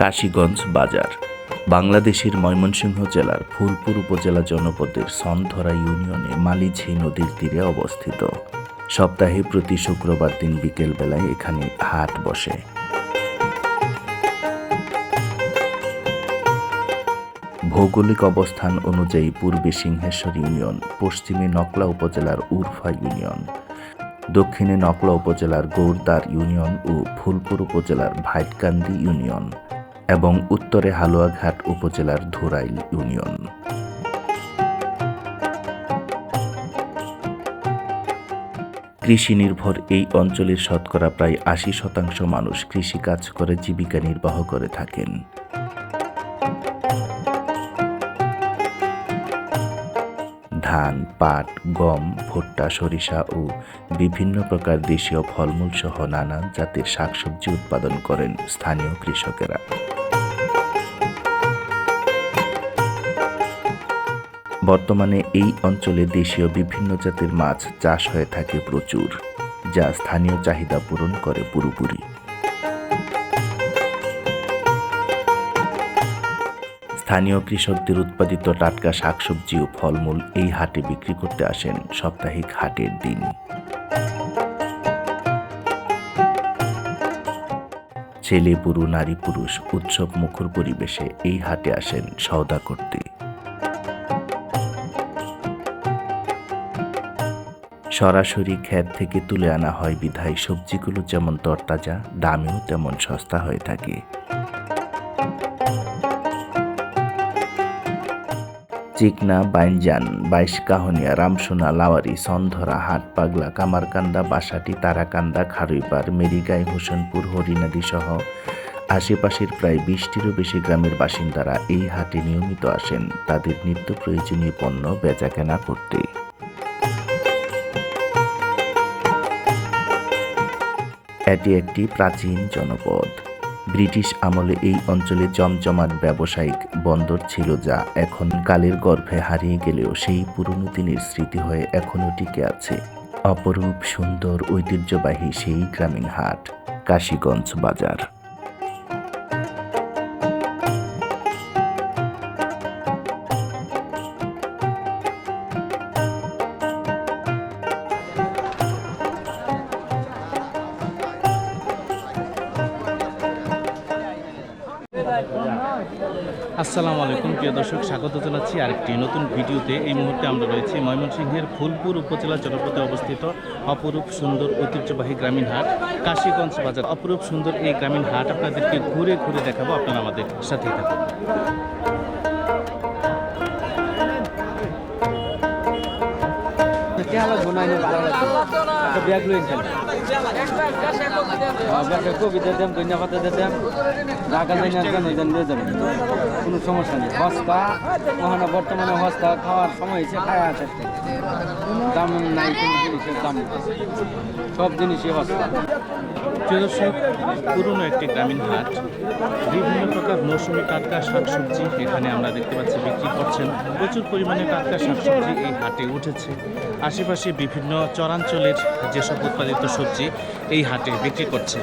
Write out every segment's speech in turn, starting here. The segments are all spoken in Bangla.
কাশীগঞ্জ বাজার। বাংলাদেশের ময়মনসিংহ জেলার ফুলপুর উপজেলা জনপদের সনধরা ইউনিয়নে মালিঝি নদীর তীরে অবস্থিত। সপ্তাহে প্রতি শুক্রবার দিন বিকেলবেলায় এখানে হাট বসে। ভৌগোলিক অবস্থান অনুযায়ী পূর্বে সিংহেশ্বর ইউনিয়ন, পশ্চিমে নকলা উপজেলার উরফা ইউনিয়ন, দক্ষিণে নকলা উপজেলার গৌরদার ইউনিয়ন ও ফুলপুর উপজেলার ভাইটকান্দি ইউনিয়ন। এবং উত্তরে হালুয়াঘাট উপজেলার ধুরাইল ইউনিয়ন। কৃষি নির্ভর এই অঞ্চলের শতকরা প্রায় আশি শতাংশ মানুষ কৃষিকাজ করে জীবিকা নির্বাহ করে থাকেন। ধান, পাট, গম, ভুট্টা, সরিষা ও বিভিন্ন প্রকার দেশীয় ফলমূল সহ নানা জাতের শাকসবজি উৎপাদন করেন স্থানীয় কৃষকেরা। বর্তমানে এই অঞ্চলে দেশীয় বিভিন্ন জাতের মাছ চাষ হয়ে থাকে প্রচুর, যা স্থানীয় চাহিদা পূরণ করে পুরোপুরি। স্থানীয় কৃষকদের উৎপাদিত টাটকা শাকসবজি ও ফলমূল এই হাটে বিক্রি করতে আসেন সাপ্তাহিক হাটের দিন। ছেলে পুরু, নারী পুরুষ উৎসব মুখর পরিবেশে এই হাটে আসেন সওদা করতে। সরাসরি ক্ষেত থেকে তুলে আনা হয় বিধায় সবজিগুলো যেমন তরতাজা, দামেও তেমন সস্তা হয়ে থাকে। চিকনা, বাইনজান বাইশ কাহনিয়া রামসোনা, লাওয়ারি, সন্ধরা হাট পাগলা কামারকান্দা, বাসাটি, তারাকান্দা, খারুইপাড়, মেরিগাই, হোসেনপুর হরিনাদি সহ আশেপাশের প্রায় বিশটিরও বেশি গ্রামের বাসিন্দারা এই হাটে নিয়মিত আসেন। তাদের নিত্য প্রয়োজনীয় পণ্য বেচাকেনা করতে। এটি একটি প্রাচীন জনপদ। ব্রিটিশ আমলে এই অঞ্চলে জমজমাট ব্যবসায়িক বন্দর ছিল যা এখন কালের গর্ভে হারিয়ে গেলেও সেই পুরনো দিনের স্মৃতি হয়ে এখনও টিকে আছে। অপরূপ সুন্দর ঐতিহ্যবাহী সেই গ্রামীণ হাট, কাশীগঞ্জ বাজার। আসসালামু আলাইকুম, প্রিয় দর্শক, স্বাগত জানাচ্ছি আরেকটি নতুন ভিডিওতে। এই মুহূর্তে আমরা রয়েছি ময়মনসিংহের ফুলপুর উপজেলা জনপদে অবস্থিত অপরূপ সুন্দর ঐতিহ্যবাহী গ্রামীণ হাট, কাশীগঞ্জ বাজার। অপরূপ সুন্দর এই গ্রামীণ হাট আপনাদেরকে ঘুরে ঘুরে দেখাবো, আপনারা আমাদের সাথেই থাকুন। ব্যাগ না কেন সমস্যা নেই। হস্তা ওখানে বর্তমানে হস্তা খাওয়ার সময় হয়েছে খাওয়া আছে। দাম নাই, কোনো জিনিসের দাম সব জিনিসই হস্তা। প্রিয় পুরনো একটি গ্রামীণ হাট। বিভিন্ন প্রকার মৌসুমি টাটকা শাকসবজি এখানে আমরা দেখতে পাচ্ছি বিক্রি করছেন। প্রচুর পরিমাণে টাটকা শাকসবজি এই হাটে উঠেছে। আশেপাশে বিভিন্ন চরাঞ্চলের যেসব উৎপাদিত সবজি এই হাটে বিক্রি করছে।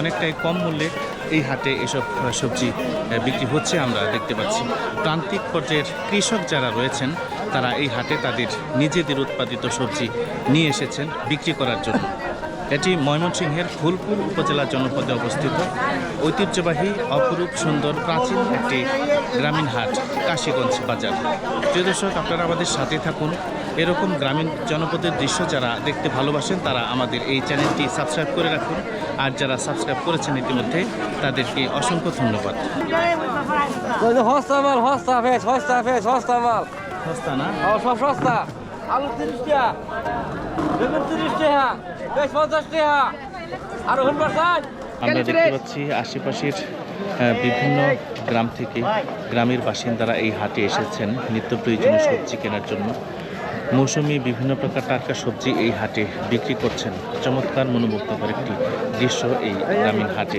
অনেকটাই কম মূল্যে এই হাটে এসব সবজি বিক্রি হচ্ছে আমরা দেখতে পাচ্ছি। প্রান্তিক পর্যায়ের কৃষক যারা রয়েছেন, তারা এই হাটে তাদের নিজেদের উৎপাদিত সবজি নিয়ে এসেছেন বিক্রি করার জন্য। এটি ময়মনসিংহের ফুলপুর উপজেলা জনপদে অবস্থিত। ঐতিহ্যবাহী অপরূপ সুন্দর প্রাচীন একটি গ্রামীণ হাট কাশীগঞ্জ বাজার। প্রিয় দর্শক আপনারা আমাদের সাথে থাকুন। এরকম গ্রামীণ জনপদের দৃশ্য যারা দেখতে ভালোবাসেন তারা আমাদের এই চ্যানেলটি সাবস্ক্রাইব করে রাখুন। আর যারা সাবস্ক্রাইব করেছেন ইতিমধ্যে তাদেরকে অসংখ্য ধন্যবাদ। হস্তা মাল হস্তা ফেস হস্তা ফেস হস্তা সস্তা না? সব সস্তা। আলু তিরিশ টাকা টাকা পঞ্চাশ টাকা। আর হনবার আমরা দেখতে পাচ্ছি আশেপাশের বিভিন্ন গ্রাম থেকে গ্রামের বাসিন্দারা এই হাটে এসেছেন নিত্য প্রয়োজনীয় সবজি কেনার জন্য। মৌসুমি বিভিন্ন প্রকার টাটকা সবজি এই হাটে বিক্রি করছেন। চমৎকার মনোমুগ্ধকর একটি দৃশ্য এই গ্রামীণ হাটে।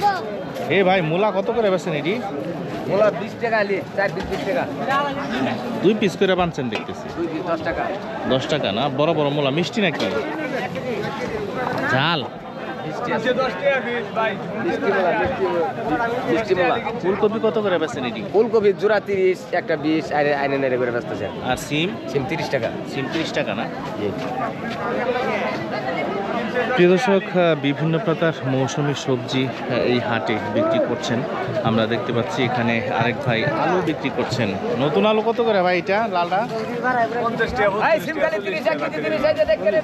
এ ভাই মূলা কত করে বেছেন এটি? দুই পিস করে বানছেন দেখতেছি। দশ টাকা। না? বড় বড় মোলা মিষ্টি নাকি? ঝাল। ফুলকপি কত করে বেছেন এটি? ফুলকপি জোড়া তিরিশ একটা বিশ আইনে নেড়ে করে ব্যস্ত আছে আর সিম? সিম তিরিশ টাকা। সিম ত্রিশ টাকা না? প্রিয় দর্শক আহ, বিভিন্ন প্রকার মৌসুমী সবজি এই হাটে বিক্রি করছেন। আমরা দেখতে পাচ্ছি এখানে আরেক ভাই আলু বিক্রি করছেন। নতুন আলু কত করে ভাই এটা লালটা?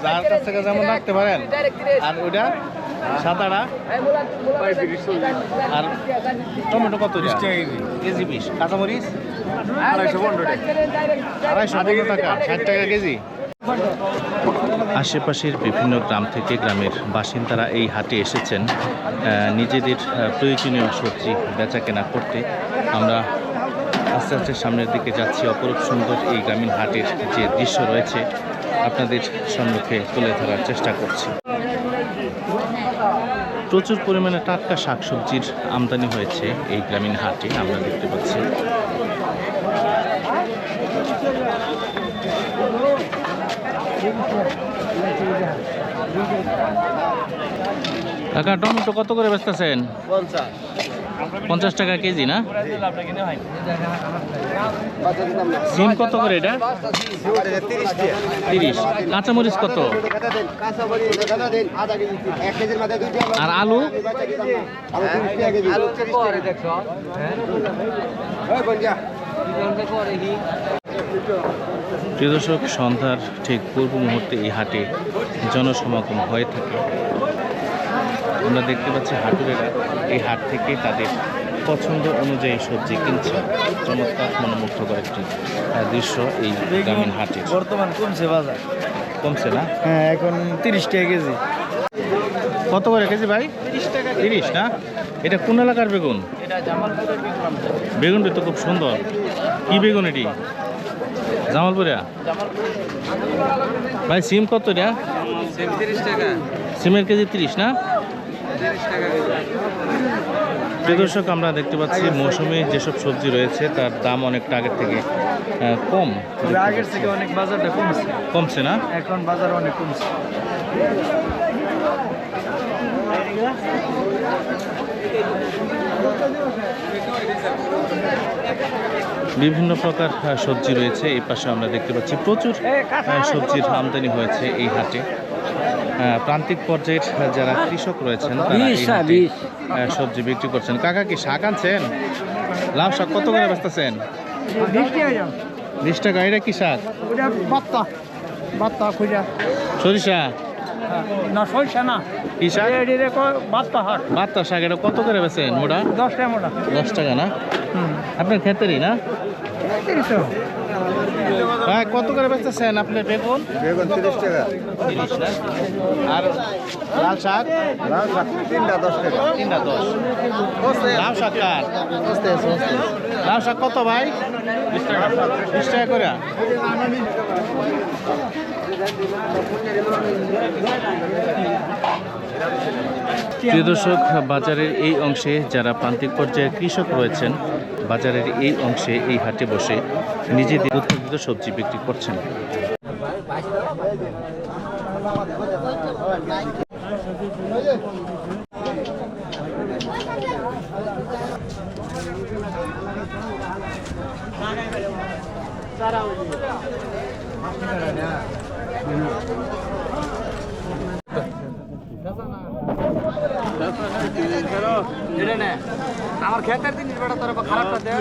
যার কাছ থেকে যেমন রাখতে পারেন। আর ওইটা? আর টমেটো কত কেজি। বিশ। কাঁচামরিচ? আড়াইশো পনেরো টাকা। ষাট টাকা কেজি। আশেপাশের বিভিন্ন গ্রাম থেকে গ্রামের বাসিন্দারা এই হাটে এসেছেন। আহ, নিজেদের প্রয়োজনীয় সবজি বেচা কেনা করতে। আমরা আস্তে আস্তে সামনের দিকে যাচ্ছি। অপরূপ সুন্দর এই গ্রামীণ হাটের যে দৃশ্য রয়েছে আপনাদের সম্মুখে তুলে ধরার চেষ্টা করছি। প্রচুর পরিমাণে টাটকা শাকসবজির আমদানি হয়েছে এই গ্রামীণ হাটে, আমরা দেখতে পাচ্ছি। কাকা, টমেটো কত করে বেচতেছেন? পঞ্চাশ। পঞ্চাশ টাকা কেজি না? সিম কত করে এটা? তিরিশ। কাঁচামরিচ কত? আর আলু? প্রিয় দর্শক, সন্ধ্যার ঠিক পূর্ব মুহূর্তে এই হাটে জনসমাগম হয়ে থাকে। আমরা দেখতে পাচ্ছি হাটুরেরা এই হাট থেকে তাদের পছন্দ অনুযায়ী সবজি কিনছে। চমৎকার মনোমুগ্ধকর একটি দৃশ্য এই গ্রামীণ হাটের বর্তমান কমছে বাজার। কমছে না? হ্যাঁ এখন তিরিশ টাকা কেজি। কত করে কেজি ভাই? তিরিশ না? এটা কোন এলাকার বেগুন? বেগুনটা তো খুব সুন্দর। কি বেগুন এটি? জামালপুরিয়া ভাই সিম কত এটা? সিমের কেজি তিরিশ না? দর্শক আমরা দেখতে পাচ্ছি মৌসুমে যেসব সবজি রয়েছে তার দাম অনেকটা আগের থেকে কম। আগের থেকে অনেক বাজারটা কমছে। কমছে না? এখন বাজার অনেক কমছে। বিভিন্ন প্রকার সবজি রয়েছে। এই পাশে আমরা দেখতে পাচ্ছি প্রচুর সবজির আমদানি হয়েছে এই হাটে। প্রান্তিক পর্যায়ের যারা কৃষক রয়েছেন তারা। আহ, সবজি বিক্রি করছেন। কাকা কি শাক আনছেন? লাভ শাক কত করে বেচতেছেন? বিশ টাকা এটা কি শাক? বাত্তা বাত্তা খুঁজা। সরিষা? না সরষা না। কি শাক? বাত্তা হাট বাত্তা শাক। এটা কত করে বেচেন মোটা? দশ টাকা মোটা। দশ টাকা না? আপনার ক্ষেতেরই না? ভাই কত করে বেচতেছেন আপনি বেগুন? বেগুন তিরিশ টাকা। তিরিশ না আর লাল শাক? লাল শাক তিনটা দশ টাকা। তিনটা দশ। লাল শাক কার? লাল শাক কত ভাই? বিশ টাকা বিশ টাকা করে? প্রিয় দর্শক বাজারের এই অংশে যারা প্রান্তিক পর্যায়ে কৃষক রয়েছেন বাজারের এই অংশে এই হাটে বসে নিজেদের উৎপাদিত সবজি বিক্রি করছেন। আমার খেতের জিনিস বেটা তোর খারাপটা দে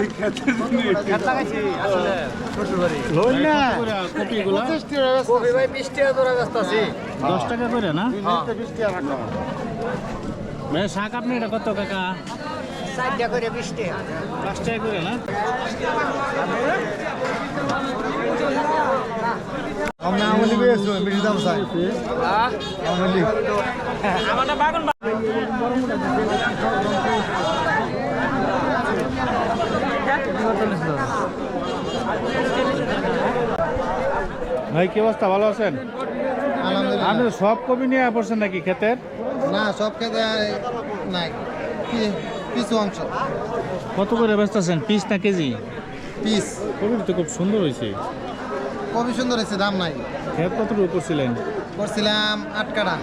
খেত লাগাইছি আসলে শ্বশুর বাড়ি কপিগুলো কবি ভাই বিশ টাকা তোরা ব্যস্ত আছি। দশ টাকা করে না? বিশ টাকা রাখলাম ভাই শাক আপনি এটা কত কাকা? টাকা করে টাকা টাকা করে না? আমরা আমলি পেয়েছ বেশি দাম চাই। আমলি ভাই কি অবস্থা? ভালো আছেন? আপনি সব কপি নিয়ে পড়ছেন নাকি ক্ষেতের? না সব খেতে নাই। কিছু অংশ। কত করে বেচতেছেন? পিস না কেজি? পিস। কপি তো খুব সুন্দর হয়েছে। খুবই সুন্দর হয়েছে দাম নাই। ক্ষেত কতটুকু করছিলেন? করছিলাম আট কাটা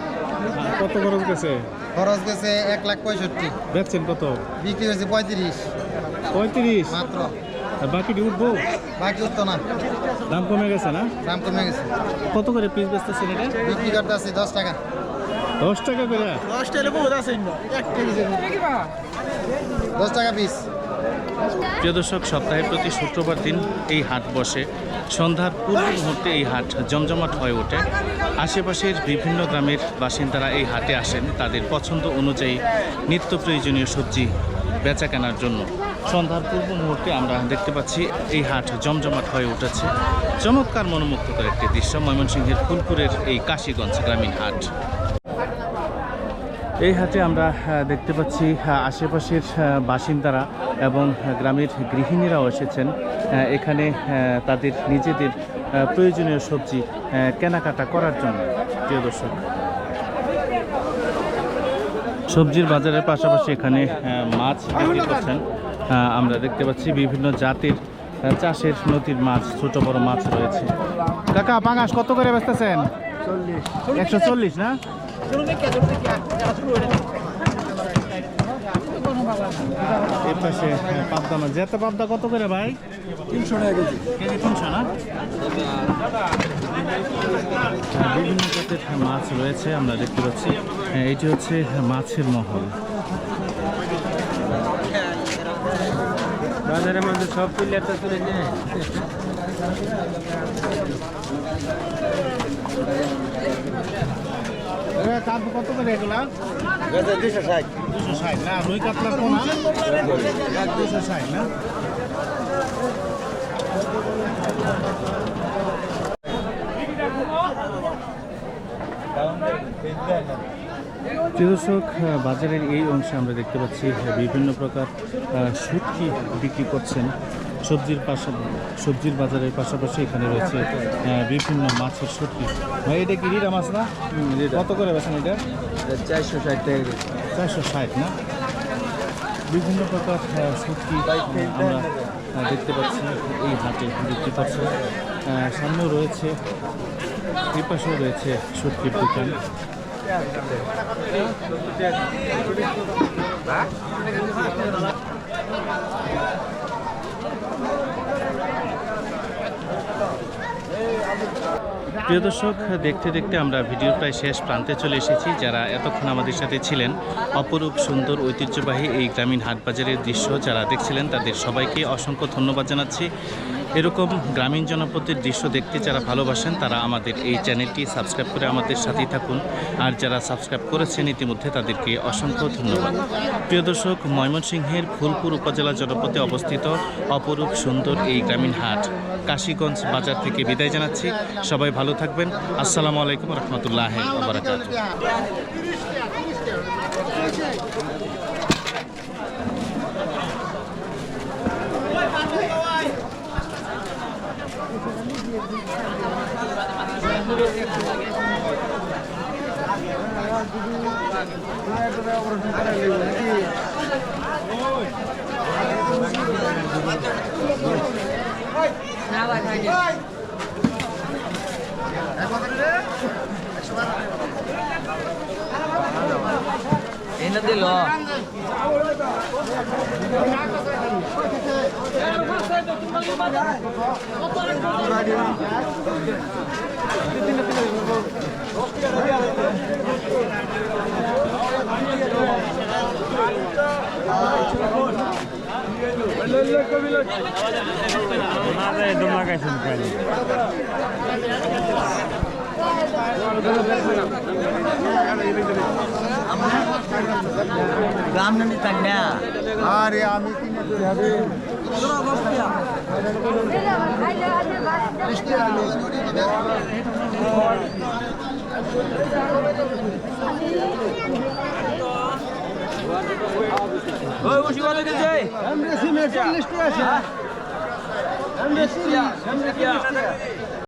কত খরচ গেছে? খরচ গেছে এক লাখ পঁয়ষট্টি। বেচছেন কত? বিক্রি হয়েছে পঁয়ত্রিশ। পঁয়ত্রিশ। মাত্র। আর বাকিটি উঠবো? বাকি উঠতো না। দাম কমে গেছে না? দাম কমে গেছে। কত করে পিস বেচতেছেন এটা? বিক্রি করতে আছে দশ টাকা। দশ টাকা করে? দশ টাকা পিস প্রিয় দর্শক সপ্তাহের প্রতি শুক্রবার দিন এই হাট বসে। সন্ধ্যার পূর্ব মুহূর্তে এই হাট জমজমাট হয়ে ওঠে। আশেপাশের বিভিন্ন গ্রামের বাসিন্দারা এই হাটে আসেন তাদের পছন্দ অনুযায়ী নিত্য প্রয়োজনীয় সবজি বেচা কেনার জন্য। সন্ধ্যার পূর্ব মুহূর্তে আমরা দেখতে পাচ্ছি এই হাট জমজমাট হয়ে উঠেছে। চমৎকার মনোমুগ্ধকর একটি দৃশ্য, ময়মনসিংহের ফুলপুরের এই কাশীগঞ্জ গ্রামীণ হাট। এই হাটে আমরা দেখতে পাচ্ছি আশেপাশের বাসিন্দারা এবং গ্রামের গৃহিণীরাও এসেছেন। এখানে তাদের নিজেদের প্রয়োজনীয় সবজি কেনাকাটা করার জন্য। প্রিয় দর্শক, সবজির বাজারের পাশাপাশি এখানে মাছ বিক্রি করছেন। আমরা দেখতে পাচ্ছি বিভিন্ন জাতের চাষের নদীর মাছ ছোট বড় মাছ রয়েছে। কাকা পাঙাশ কত করে বেচতেছেন? একশো চল্লিশ না? এই পাশে হ্যাঁ, পাবদা মাছ। যেতে পাবদা কত করে ভাই? তিনশো টাকা কেজি। কেজি তিনশো না? হ্যাঁ, বিভিন্ন জাতের মাছ রয়েছে আমরা দেখতে পাচ্ছি। হ্যাঁ, এটি হচ্ছে মাছের মহল। বাজারের মধ্যে সব প্লেয়ার তো তুলে নিয়ে কত করে এগুলা? দুশো ষাট। দুশো ষাট না রুই কাতলা কোনা দুশো ষাট না। দর্শক বাজারের এই অংশে আমরা দেখতে পাচ্ছি বিভিন্ন প্রকার শুটকি বিক্রি করছেন। সবজির পাশা সবজির বাজারের পাশাপাশি এখানে রয়েছে বিভিন্ন মাছের শুটকি ভাই এটা কি রিরা মাছ না? কত করে বেছেন এটা? চারশো ষাট টাকা চারশো ষাট না? বিভিন্ন প্রকার সবজি আমরা দেখতে পাচ্ছি এই হাটে বিক্রি করছে। সামনেও রয়েছে এই পাশেও রয়েছে সবজির দোকান। প্রিয় দর্শক, দেখতে দেখতে আমরা ভিডিওর প্রায় শেষ প্রান্তে চলে এসেছি, যারা এতক্ষণ আমাদের সাথে ছিলেন। অপরূপ সুন্দর, ঐতিহ্যবাহী এই গ্রামীণ হাটবাজারের দৃশ্য যারা দেখছিলেন, তাদের সবাইকে অসংখ্য ধন্যবাদ জানাচ্ছি। এরকম গ্রামীণ জনপদের দৃশ্য দেখতে যারা ভালোবাসেন, তারা আমাদের এই চ্যানেলটি সাবস্ক্রাইব করে আমাদের সাথেই থাকুন। আর যারা সাবস্ক্রাইব করেছেন ইতিমধ্যে, তাদেরকে অসংখ্য ধন্যবাদ। প্রিয় দর্শক, ময়মনসিংহের ফুলপুর উপজেলা জনপদে অবস্থিত অপরূপ সুন্দর এই গ্রামীণ হাট, কাশীগঞ্জ বাজার থেকে বিদায় জানাচ্ছি। সবাই ভালো থাকবেন। আসসালামু আলাইকুম রহমতুল্লাহ বারাকাতুহ। এনে দিল। গ্রাম নানি থাক না আরে আমি কিনে হবে? ওই দিতে আমরা চল্লিশ আছে। আমরা